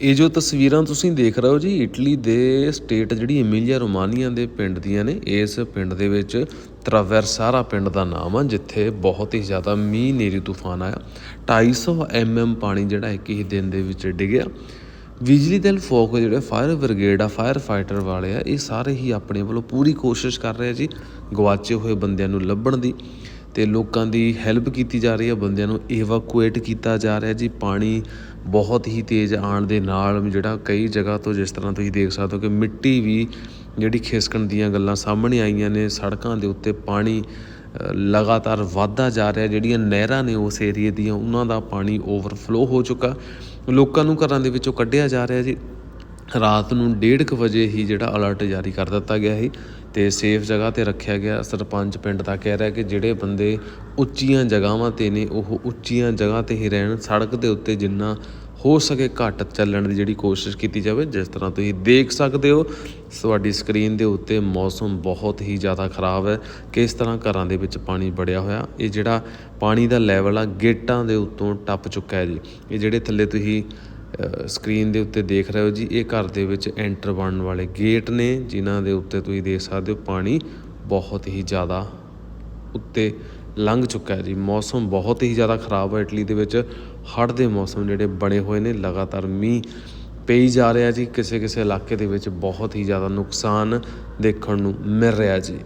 ਇਹ ਜੋ ਤਸਵੀਰਾਂ ਤੁਸੀਂ ਦੇਖ ਰਹੇ ਹੋ ਜੀ, ਇਟਲੀ ਦੇ ਸਟੇਟ ਜਿਹੜੀ ਐਮੀਲੀਆ ਰੋਮਾਨੀਆ ਦੇ ਪਿੰਡ ਦੀਆਂ ਨੇ, ਇਸ ਪਿੰਡ ਦੇ ਵਿੱਚ ਟਰਾਵਰਸਾਰਾ ਪਿੰਡ ਦਾ ਨਾਮ ਆ, ਜਿੱਥੇ ਬਹੁਤ ਹੀ ਜ਼ਿਆਦਾ ਮੀਂਹ ਨੇਰੀ ਤੂਫਾਨ ਆਇਆ। 250 ਐਮਐਮ ਪਾਣੀ ਜਿਹੜਾ ਇੱਕ ਹੀ ਦਿਨ ਦੇ ਵਿੱਚ ਡਿੱਗਿਆ। ਬਿਜਲੀ ਦਲ ਫੋਕ ਜਿਹੜੇ ਫਾਇਰ ਬ੍ਰਿਗੇਡ ਆ, ਫਾਇਰ ਫਾਈਟਰ ਵਾਲੇ ਆ, ਇਹ ਸਾਰੇ ਹੀ ਆਪਣੇ ਵੱਲੋਂ ਪੂਰੀ ਕੋਸ਼ਿਸ਼ ਕਰ ਰਹੇ ਆ ਜੀ ਗਵਾਚੇ ਹੋਏ ਬੰਦਿਆਂ ਨੂੰ ਲੱਭਣ ਦੀ। ਅਤੇ ਲੋਕਾਂ ਦੀ ਹੈਲਪ ਕੀਤੀ ਜਾ ਰਹੀ ਹੈ, ਬੰਦਿਆਂ ਨੂੰ ਏਵਾਕੂਏਟ ਕੀਤਾ ਜਾ ਰਿਹਾ ਜੀ। ਪਾਣੀ ਬਹੁਤ ਹੀ ਤੇਜ਼ ਆਉਣ ਦੇ ਨਾਲ ਜਿਹੜਾ ਕਈ ਜਗ੍ਹਾ ਤੋਂ ਜਿਸ ਤਰ੍ਹਾਂ ਤੁਸੀਂ ਦੇਖ ਸਕਦੇ ਹੋ ਕਿ ਮਿੱਟੀ ਵੀ ਜਿਹੜੀ ਖਿਸਕਣ ਦੀਆਂ ਗੱਲਾਂ ਸਾਹਮਣੇ ਆਈਆਂ ਨੇ, ਸੜਕਾਂ ਦੇ ਉੱਤੇ ਪਾਣੀ ਲਗਾਤਾਰ ਵਧਦਾ ਜਾ ਰਿਹਾ ਜਿਹੜੀਆਂ ਨਹਿਰਾਂ ਨੇ ਉਸ ਏਰੀਏ ਦੀਆਂ, ਉਹਨਾਂ ਦਾ ਪਾਣੀ ਓਵਰਫਲੋ ਹੋ ਚੁੱਕਾ। ਲੋਕਾਂ ਨੂੰ ਘਰਾਂ ਦੇ ਵਿੱਚੋਂ ਕੱਢਿਆ ਜਾ ਰਿਹਾ ਜੀ। ਰਾਤ ਨੂੰ 1:30 ਵਜੇ ਹੀ ਜਿਹੜਾ ਅਲਰਟ ਜਾਰੀ ਕਰ ਦਿੱਤਾ ਗਿਆ ਸੀ। ਤੇ ਸੇਫ ਜਗ੍ਹਾ ਤੇ ਰੱਖਿਆ ਗਿਆ ਸਰਪੰਚ ਪਿੰਡ ਦਾ ਕਹਿ ਰਿਹਾ ਕਿ ਜਿਹੜੇ ਬੰਦੇ ਉੱਚੀਆਂ ਜਗ੍ਹਾਵਾਂ ਤੇ ਨੇ, ਉਹ ਉੱਚੀਆਂ ਜਗ੍ਹਾ ਤੇ ਹੀ ਰਹਿਣ, ਸੜਕ ਦੇ ਉੱਤੇ ਜਿੰਨਾ ਹੋ ਸਕੇ ਘੱਟ ਚੱਲਣ ਦੀ ਜਿਹੜੀ ਕੋਸ਼ਿਸ਼ ਕੀਤੀ ਜਾਵੇ, ਜਿਸ ਤਰ੍ਹਾਂ ਤੁਸੀਂ ਦੇਖ ਸਕਦੇ ਹੋ, ਤੁਹਾਡੀ ਸਕਰੀਨ ਦੇ ਉੱਤੇ ਮੌਸਮ ਬਹੁਤ ਹੀ ਜ਼ਿਆਦਾ ਖਰਾਬ ਹੈ। ਕਿਸ ਤਰ੍ਹਾਂ ਘਰਾਂ ਦੇ ਵਿੱਚ ਪਾਣੀ ਵੜਿਆ ਹੋਇਆ, ਇਹ ਜਿਹੜਾ ਪਾਣੀ ਦਾ ਲੈਵਲ ਆ, ਗੇਟਾਂ ਦੇ ਉੱਤੋਂ ਟੱਪ ਚੁੱਕਾ ਹੈ ਜੀ। ਇਹ ਜਿਹੜੇ ਥੱਲੇ ਤੁਸੀਂ ਸਕਰੀਨ ਦੇ ਉੱਤੇ ਦੇਖ ਰਹੇ ਹੋ ਜੀ, ਇਹ ਘਰ ਦੇ ਵਿੱਚ ਐਂਟਰ ਬਣਨ ਵਾਲੇ ਗੇਟ ਨੇ, ਜਿਨ੍ਹਾਂ ਦੇ ਉੱਤੇ ਤੁਸੀਂ ਦੇਖ ਸਕਦੇ ਹੋ ਪਾਣੀ ਬਹੁਤ ਹੀ ਜ਼ਿਆਦਾ ਉੱਤੇ ਲੰਘ ਚੁੱਕਾ ਹੈ ਜੀ। ਮੌਸਮ ਬਹੁਤ ਹੀ ਜ਼ਿਆਦਾ ਖਰਾਬ ਹੈ ਇਟਲੀ ਦੇ ਵਿੱਚ। ਹੜ੍ਹ ਦੇ ਮੌਸਮ ਜਿਹੜੇ ਬਣੇ ਹੋਏ ਨੇ, ਲਗਾਤਾਰ ਮੀਂਹ ਪਈ ਜਾ ਰਿਹਾ ਜੀ। ਕਿਸੇ ਕਿਸੇ ਇਲਾਕੇ ਦੇ ਵਿੱਚ ਬਹੁਤ ਹੀ ਜ਼ਿਆਦਾ ਨੁਕਸਾਨ ਦੇਖਣ ਨੂੰ ਮਿਲ ਰਿਹਾ ਜੀ।